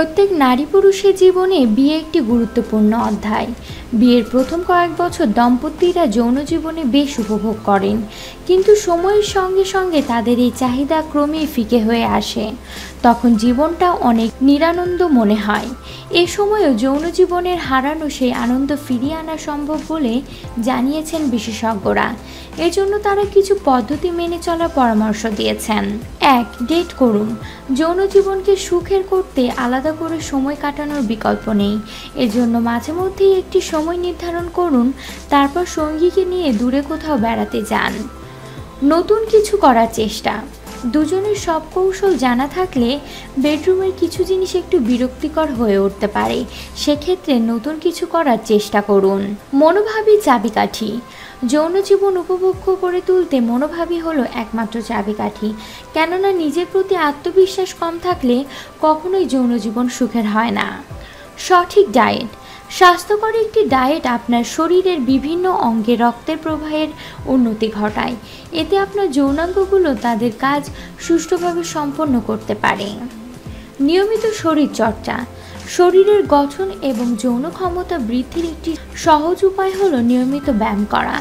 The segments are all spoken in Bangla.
প্রত্যেক নারী পুরুষের জীবনে বিয়ে একটি গুরুত্বপূর্ণ অধ্যায়। বিয়ের প্রথম কয়েক বছর দম্পতিরা যৌন জীবনে বেশ উপভোগ করেন, কিন্তু সময়ের সঙ্গে সঙ্গে তাদের এই চাহিদা ক্রমেই ফিকে হয়ে আসে। তখন জীবনটা অনেক নিরানন্দ মনে হয়। এ সময়ও যৌন জীবনের হারানো সেই আনন্দ ফিরিয়ে আনা সম্ভব বলে জানিয়েছেন বিশেষজ্ঞরা। এজন্য তারা কিছু পদ্ধতি মেনে চলার পরামর্শ দিয়েছেন। এক, ডেট করুন। যৌন জীবনকে সুখের করতে আলাদা করে সময় কাটানোর বিকল্প নেই। এজন্য মাঝে মধ্যেই একটি সময় নির্ধারণ করুন, তারপর সঙ্গীকে নিয়ে দূরে কোথাও বেড়াতে যান। নতুন কিছু করার চেষ্টা। দুজনের সব কৌশল জানা থাকলে বেডরুমের কিছু জিনিস একটু বিরক্তিকর হয়ে উঠতে পারে। সেক্ষেত্রে নতুন কিছু করার চেষ্টা করুন। মনোভাবী চাবিকাঠি। যৌন জীবন উপভোগ্য করে তুলতে মনোভাবী হলো একমাত্র চাবিকাঠি। কেননা নিজের প্রতি আত্মবিশ্বাস কম থাকলে কখনোই যৌন জীবন সুখের হয় না। সঠিক ডায়েট স্বাস্থ্যকর একটি ডায়েট আপনার শরীরের বিভিন্ন অঙ্গে রক্তের প্রবাহের উন্নতি ঘটায়। এতে আপনার যৌনাঙ্গগুলো তাদের কাজ সুষ্ঠুভাবে সম্পন্ন করতে পারে। নিয়মিত শরীর চর্চা শরীরের গঠন এবং যৌন ক্ষমতা বৃদ্ধির একটি সহজ উপায় হলো নিয়মিত ব্যায়াম করা।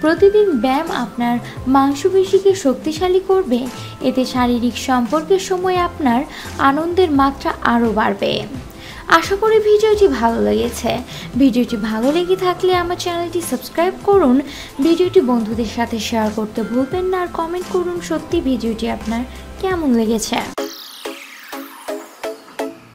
প্রতিদিন ব্যায়াম আপনার মাংসপেশিকে শক্তিশালী করবে, এতে শারীরিক সম্পর্কের সময় আপনার আনন্দের মাত্রা আরও বাড়বে। আশা করি ভিডিওটি ভালো লেগেছে। ভিডিওটি ভালো লেগে থাকলে আমার চ্যানেলটি সাবস্ক্রাইব করুন। ভিডিওটি বন্ধুদের সাথে শেয়ার করতে ভুলবেন না আর কমেন্ট করুন সত্যি ভিডিওটি আপনার কেমন লেগেছে।